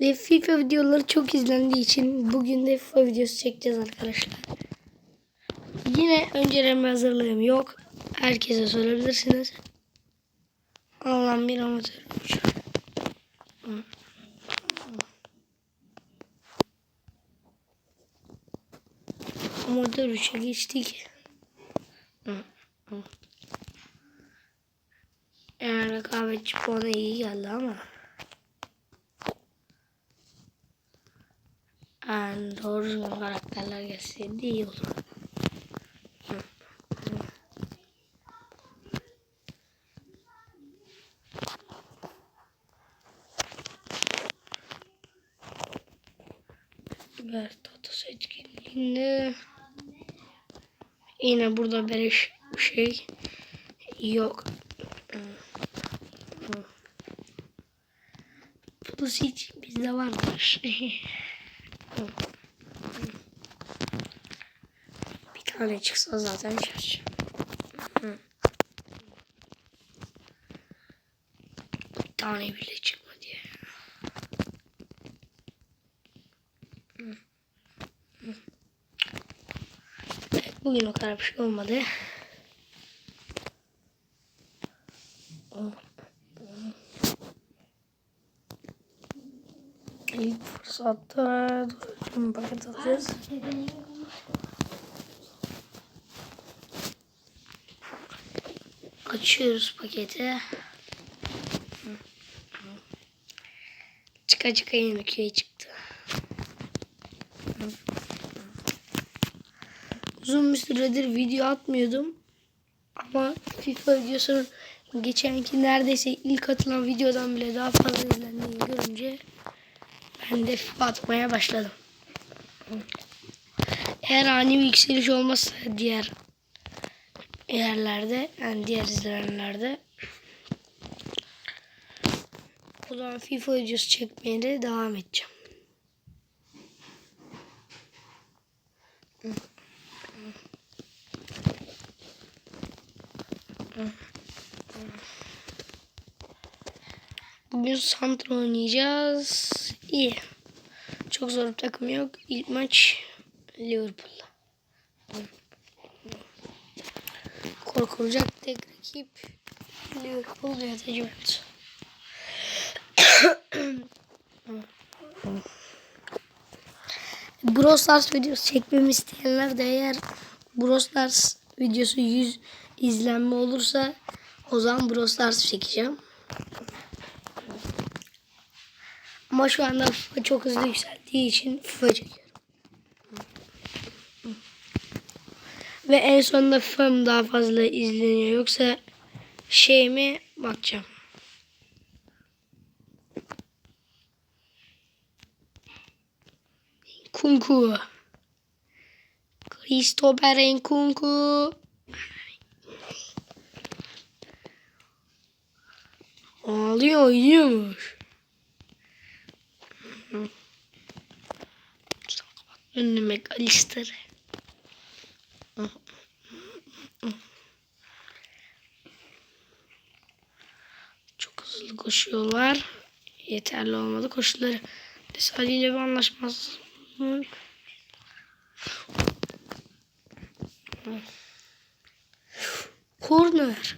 Ve FIFA videoları çok izlendiği için bugün de FIFA videosu çekeceğiz arkadaşlar. Yine önceleme hazırlığım yok. Herkese sorabilirsiniz. Allah'ım bir amatör. Amatör 3'e geçtik. Yani rekabetçi puanı iyi geldi ama. Yani doğru düzgün karakterler gelseydi iyi olur. Evet, Tatos etkinliğinde yine burada beleş bir şey yok. Plus hiç bizde vardır. Bir tane çıksa zaten şaşıracağım. Bir tane bile çıkmadı ya. Bugün o kadar bir şey olmadı. İlk fırsatta dur, paket alacağız. Açıyoruz paketi. Çıka çıka yeni köy çıktı. Uzun bir süredir video atmıyordum. Ama FIFA videosunun geçenki neredeyse ilk atılan videodan bile daha fazla görünce FIFA atmaya başladım. Eğer ani bir yükseliş olmazsa diğer yerlerde yani diğer izlenenlerde o zaman FIFA videosu çekmeye de devam edeceğim. Bugün Santra oynayacağız. İyi. Çok zor bir takım yok. İlk maç Liverpool'la. Korkulacak tek rakip Liverpool ya da Juventus. Brawl videosu çekmemi isteyenler de eğer Brawl videosu 100 izlenme olursa o zaman Brawl Stars çekeceğim. Ama şu anda FIFA çok hızlı yükseldiği için çekiyorum. Ve en sonunda FIFA'm daha fazla izleniyor. Yoksa şey mi bakacağım. Kunku. Christopher Nkunku. Ağlıyor oynuyormuş. Önüme Alistair. Çok hızlı koşuyorlar. Yeterli olmadı koşuları. Desali ile bir anlaşmaz. Corner.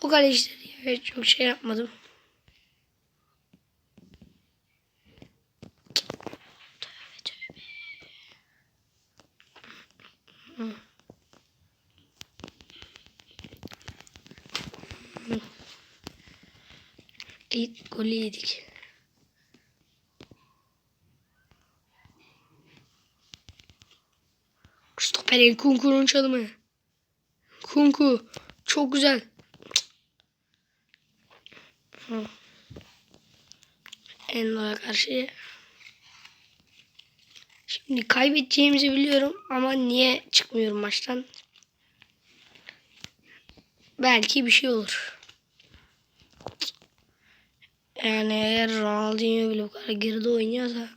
O kalecileri evet, çok şey yapmadım. Tövbe tövbe. Hı. Hı. İlk golü yedik. Stoper'in Kunku'nun çalımı. Kunku. Çok güzel. Endo'ya karşı. Şimdi kaybedeceğimizi biliyorum ama niye çıkmıyorum maçtan? Belki bir şey olur. Yani eğer Ronaldinho bile bu kadar geride oynuyorsa.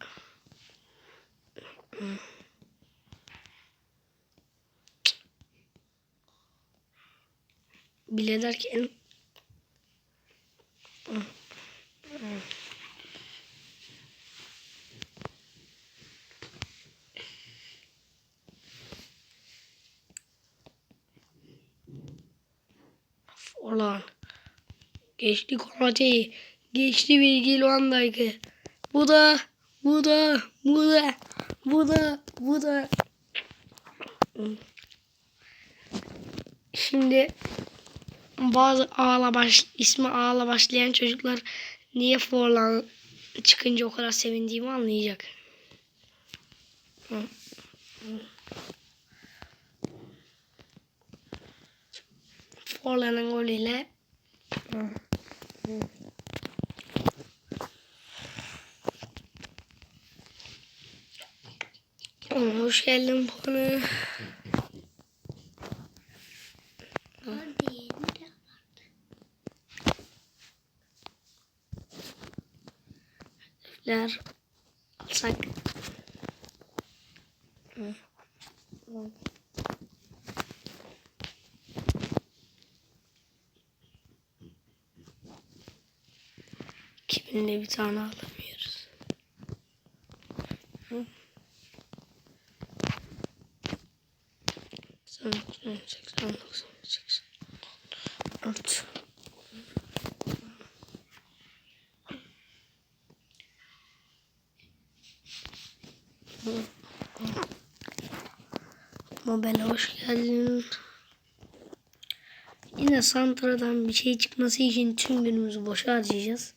Bile derken. Forlan geçti Konate'yi Geçti Virgil van Dijk'ı. Bu da, bu da, bu da, bu da, bu da. Şimdi bazı ağla baş, ismi ağla başlayan çocuklar niye Forlan çıkınca o kadar sevindiğimi anlayacak. Forlan'ın golüyle Hoş geldin bana. Ler alsak. Kiminle bir tane alamıyoruz. 80, Mobile hoş geldin. Yine Santra'dan bir şey çıkması için tüm günümüzü boşa harcayacağız.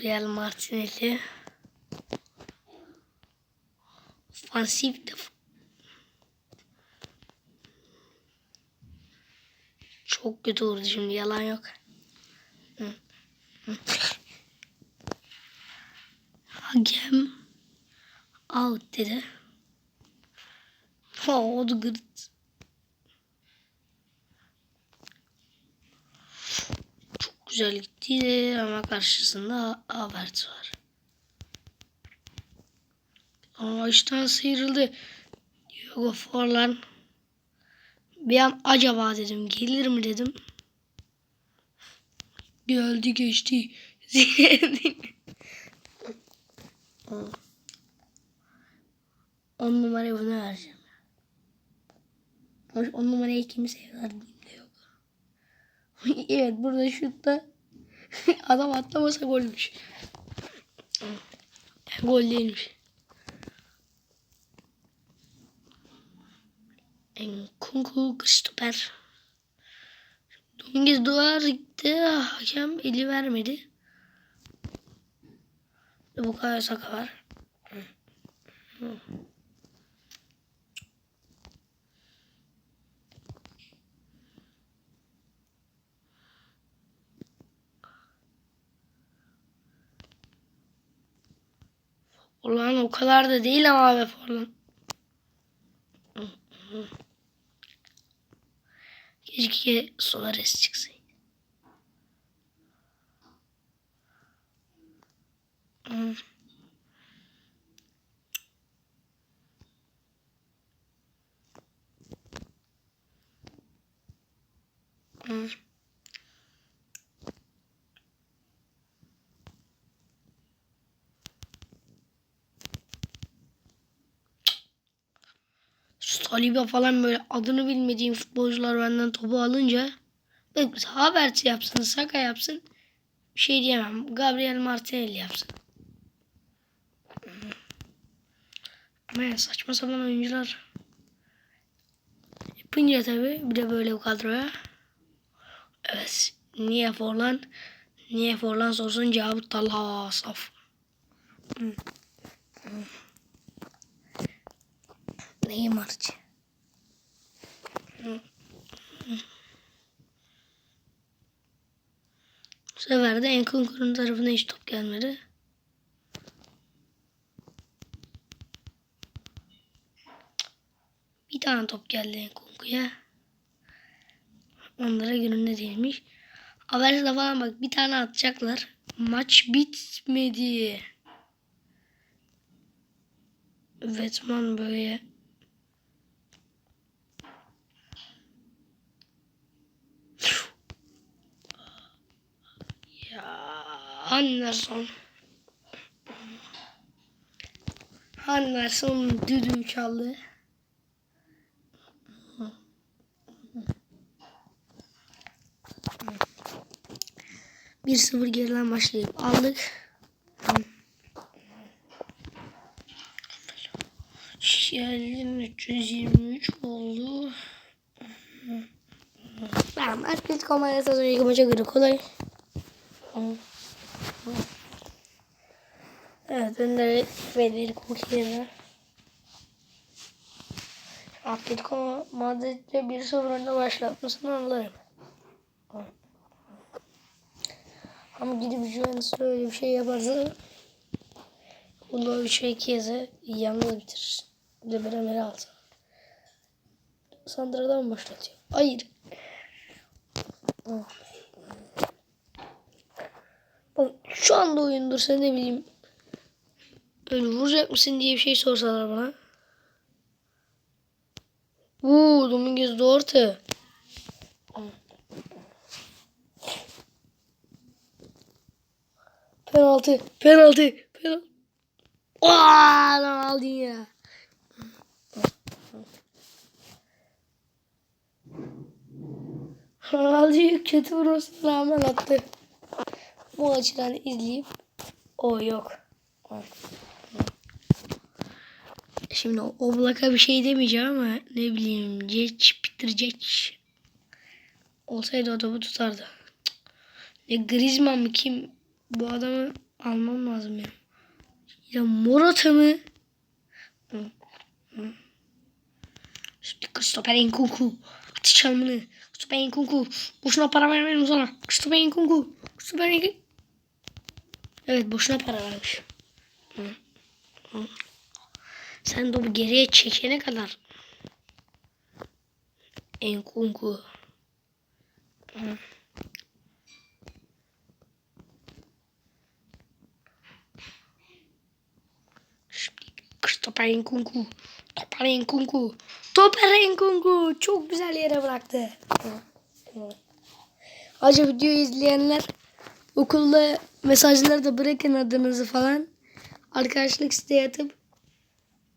Gabriel Martinelli. Ofansif de çok kötü vurdu şimdi yalan yok. Hakem out dedi. Ha Odgert. Çok güzel ama karşısında Havertz var. Ama işten sıyrıldı. Diogo Forlan. Bir an acaba dedim gelir mi dedim. Geldi geçti. On numarayı buna vereceğim. On numarayı verdiğimde yok. evet burada şutta adam atlamasa golmüş. Gol değilmiş. Kunku Christopher. Dominguez duvar gitti. Hakem eli vermedi. Bu kadar saka var. Ulan o kadar da değil ama abi falan. Keşke Solaris çıksaydı. Hmm. Hmm. Saliba falan böyle adını bilmediğim futbolcular benden topu alınca Havertz yapsın, Saka yapsın bir şey diyemem. Gabriel Martinelli yapsın. Ama yani saçma sapan oyuncular yapınca tabii bir de böyle bir kadroya evet niye Forlan niye Forlan sorsun cevabı Talha Saf. Hmm. Hmm. Bu sefer de Enkunku'nun tarafına hiç top gelmedi. Bir tane top geldi Enkunku'ya. Onlara gününde değilmiş. Haber'de falan bak bir tane atacaklar. Maç bitmedi. Vetman böyle. Ya Anderson. Anderson düdüğü çaldı. Bir sıfır geriden başlayıp aldık. Şişerlerin 323 oldu. Tamam. Atletico Madrid az önceki maça göre kolay. Evet. Önde Federico Chiesa. Atletico Madrid'le 1-0 önde başlatmasını anlarım. Ama gidip Juventus'la öyle bir şey yaparsa Ulovic ve Chiesa yalnız bitirir. Bir de Bremer'i alsa. Sandra'dan başlatıyor? Hayır. Bak, Şu anda oyun dursa ne bileyim öyle vuracak mısın diye bir şey sorsalar bana. Uuu Dominguez Duarte. Penaltı, penaltı, penaltı. Aa, lan aldın ya. Ronaldo'yu kötü vurmasına rağmen attı. Bu açıdan izleyip o yok. Şimdi o bir şey demeyeceğim ama ne bileyim Geç Geç olsaydı topu tutardı. Ne Griezmann mı kim bu adamı almam lazım ya. Ya Morata mı? Christopher Nkunku. Atış çalımını. Christopher Nkunku. Boşuna para vermedim sana. Christopher Nkunku. Christopher Nkunku. Evet boşuna para vermiş. Hı. Hı. Sen bu geriye çekene kadar. Nkunku. Hı. Şimdi Christopher Nkunku. Topar Nkunku. Topar Nkunku. Çok güzel yere bıraktı. Acaba videoyu izleyenler okulda mesajları da bırakın adınızı falan. Arkadaşlık siteye atıp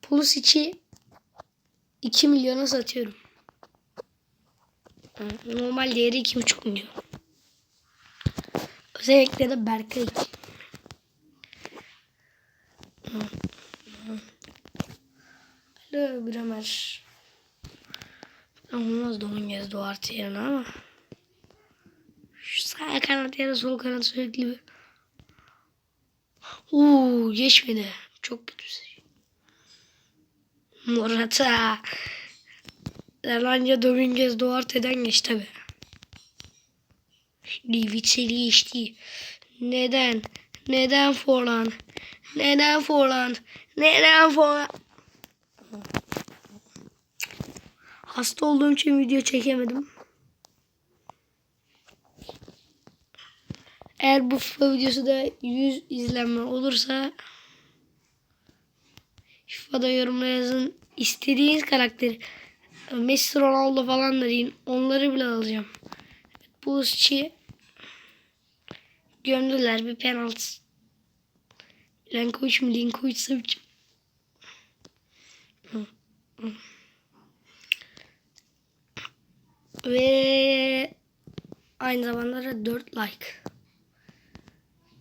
Pulisic'i 2 milyona satıyorum. Normal değeri 2,5 milyon. Özellikle de Berkay için. Alo Bremer. Olmaz Dominguez Duarte yerine ama. Şu sağ kanat ya da sol kanat sürekli bir. Uuu geçmedi. Çok kötü. bir şey. Morata. Lanca Dominguez Duarte'den geçti tabi. Liviceli geçti. Neden? Neden Forlan? Neden Forlan? Neden Forlan? Hasta olduğum için video çekemedim. Eğer bu FIFA videosu da 100 izlenme olursa FIFA'da yorumlara yazın. İstediğiniz karakteri Messi Ronaldo falan da deyin. Onları bile alacağım. Bu işçi gömdüler bir penaltı. Lenkovic mi? Lenkovic Savic. Ve aynı zamanda da 4 like.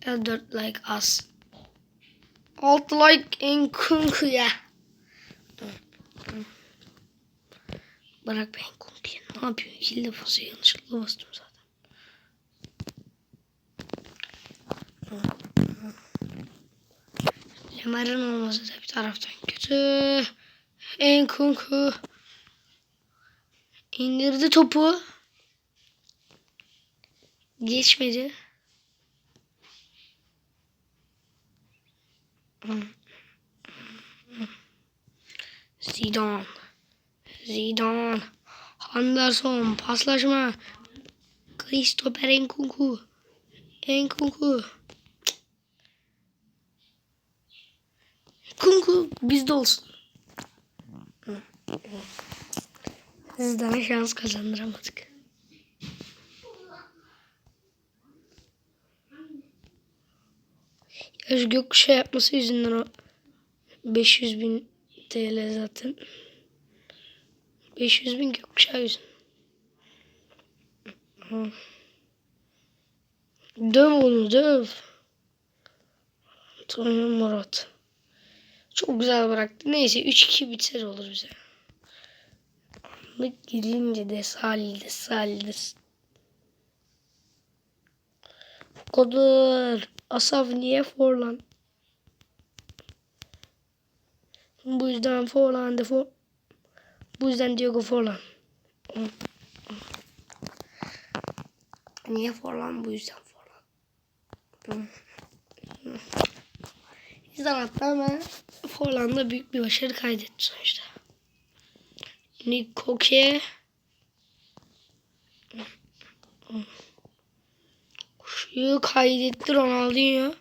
Ya 4 like az. 6 like en kunkuya. Bırak ben kunkuya. Ne yapıyorsun? İki defası yanlışlıkla bastım zaten. Lemar'ın olması da bir taraftan kötü. En kunku. İndirdi topu. Geçmedi. Zidane. Zidane. Anderson. Paslaşma. Christopher Enkunku. Enkunku. Kunku bizde olsun. Sizden şans kazandıramadık. Yaş gökkuşağı yapması yüzünden o 500 bin TL zaten. 500 bin gökkuşağı. Hı. Döv onu döv. Tanrım Murat. Çok güzel bıraktı. Neyse 3-2 biter olur bize. Anlık girince de salide salide. Kodur. Asaf niye Forlan? Bu yüzden Forlan de for. Bu yüzden Diego Forlan. Niye Forlan? Bu yüzden Forlan. Yüzden hatta ama Forlan'da büyük bir başarı kaydetti sonuçta. Nikoke Kuşuyu kaydetti Ronaldinho.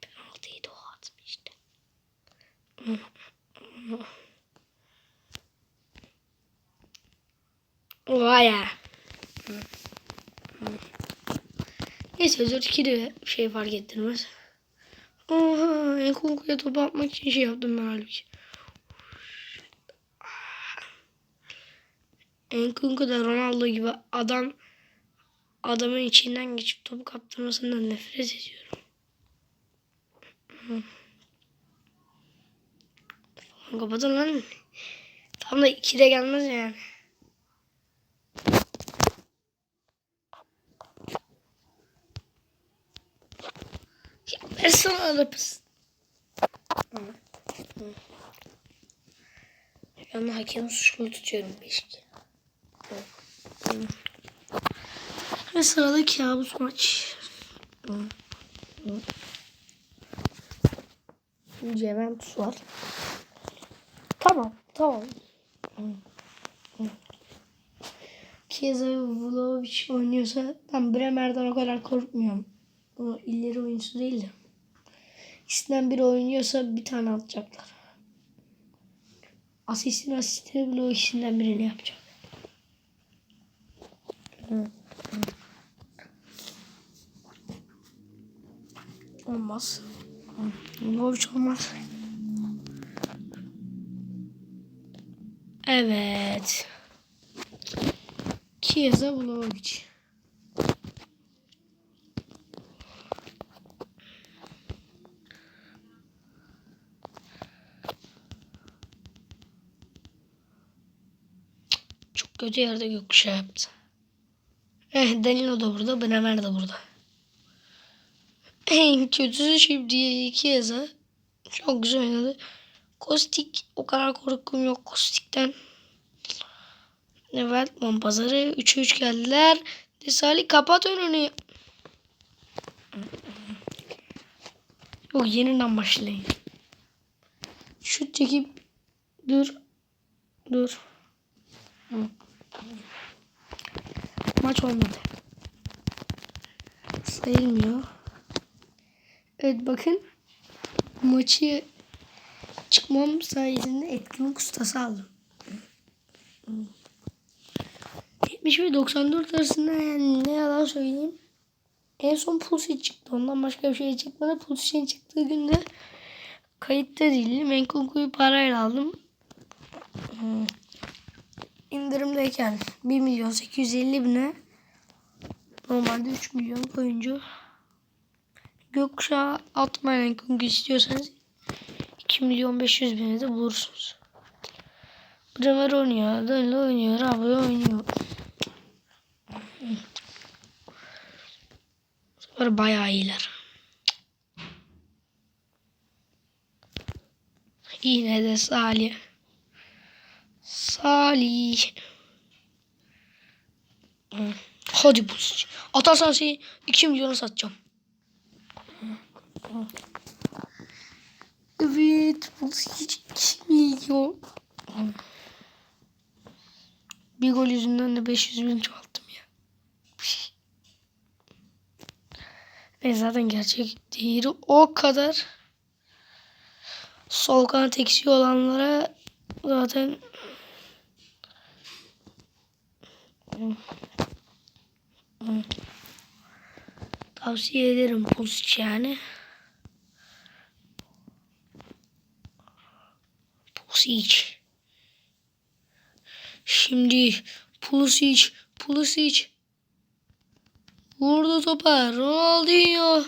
Penaltıyı da o atmıştı. Vay ya. Neyse 4-2 de şey fark ettirmez. Oha Enkunku'ya top atmak için şey yaptım ben halbuki. Enkunku da Ronaldo gibi adam adamın içinden geçip topu kaptırmasından nefret ediyorum. Kapatın lan. Tam da 2'de gelmez yani. Ya versene arabası. Ben hakemi suçlu tutuyorum 5 Ve sırada kabus maç. Juventus var. Tamam, tamam. Chiesa ve Vlahovic oynuyorsa ben Bremer'den o kadar korkmuyorum. O ileri oyuncusu değil de. İkisinden biri oynuyorsa bir tane atacaklar. Asistin asistini bile o ikisinden birini yapacak. Olmaz. Vlahovic olmaz. Evet. Chiesa Vlahovic. Çok kötü yerde gökkuşağı yaptı. Eh Danilo da burada, Bremer de burada. En kötüsü şimdi Chiesa. Çok güzel oynadı. Kostik o kadar korkum yok Kostik'ten. Evet pazarı 3'e 3 geldiler. Desali kapat önünü. Yok yeniden başlayın. Şut çekip dur. Dur. Maç olmadı. Sayılmıyor. Evet bakın. Maçı çıkmam sayesinde etkinlik ustası aldım. 70 ve 94 arasında yani ne yalan söyleyeyim. En son Pulisic çıktı. Ondan başka bir şey çıkmadı. Pulisic'in çıktığı günde kayıtta değildim. Enkunku'yu parayla aldım. Hmm. İndirimdeyken 1 milyon 850 bine normalde 3 milyon oyuncu gökkuşağı atmayan Enkunku istiyorsanız 2 milyon 500 bine de bulursunuz. Bremer oynuyor, Danilo oynuyor, Raboy oynuyor. Sefer bayağı iyiler. Yine de Salih. Salih. Hadi bu. Atarsan seni 2 milyona satacağım. Evet. Bu hiç 2 milyon. Bir gol yüzünden de 500 bin çoğalttım ya. Ve zaten gerçek değeri o kadar. sol kanat eksiği olanlara zaten tavsiye ederim Pulisic yani. Pulisic. Şimdi Pulisic, Pulisic. Vurdu topa. Ronaldinho.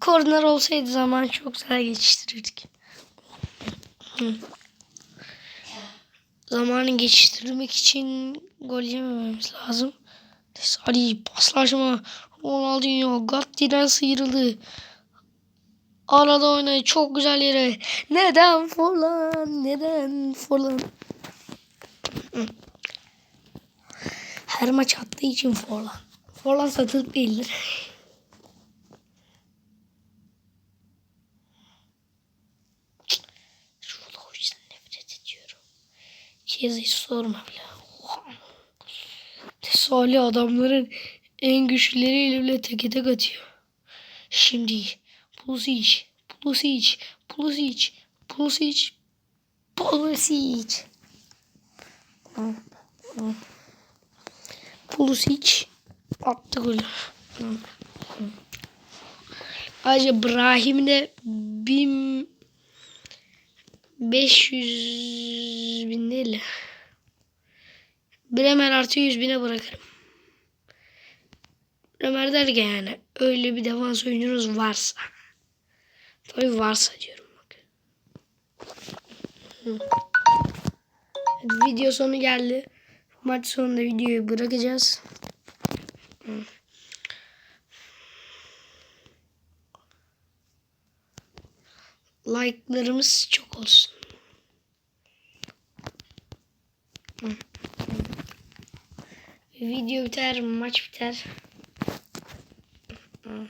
Korner olsaydı zaman çok güzel geçiştirirdik. Zamanı geçiştirmek için gol yemememiz lazım. Tesari paslaşma. Ronaldinho Gatti'den sıyrıldı. Arada oynadı çok güzel yere. Neden Forlan? Neden Forlan? Hı. Her maç attığı için Forlan. Forlan satılık değildir. Şurada o yüzden nefret ediyorum. Kez hiç sorma bile. Tesali adamların en güçlüleriyle bile teke tek atıyor. Şimdi Pulisic, Pulisic, Pulisic, Pulisic, Pulisic. Pulisic attı golü. Ayrıca Brahim de 1500 bin değil. Bremer artı 100 bine bırakırım. Bremer derken yani öyle bir defans oyuncunuz varsa. Tabii varsa diyorum bak. Hı. Video sonu geldi. Maç sonunda videoyu bırakacağız. Like'larımız çok olsun. Video biter, maç biter. Hı.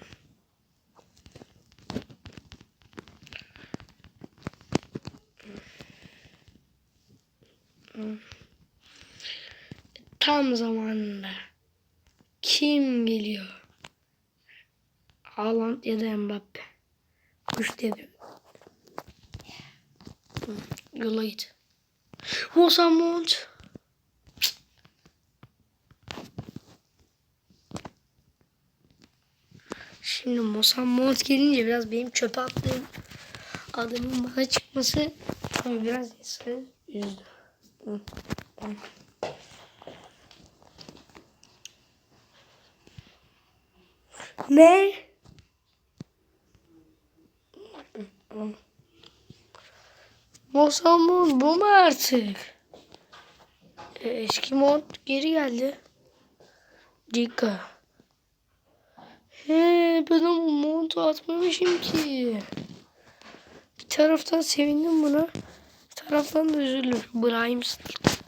Tam zamanında. Kim biliyor? Haaland ya da Mbappe. Kuş. Hı, Yola git. Mosamont. Şimdi Mosamont gelince biraz benim çöpe attığım adamın bana çıkması biraz insanı üzdü. Ne? Mosamont bu mu artık? E, eski mont geri geldi. Dika. He ben o montu atmamışım ki. Bir taraftan sevindim buna. Bir taraftan da üzüldüm. Brahim Sterling.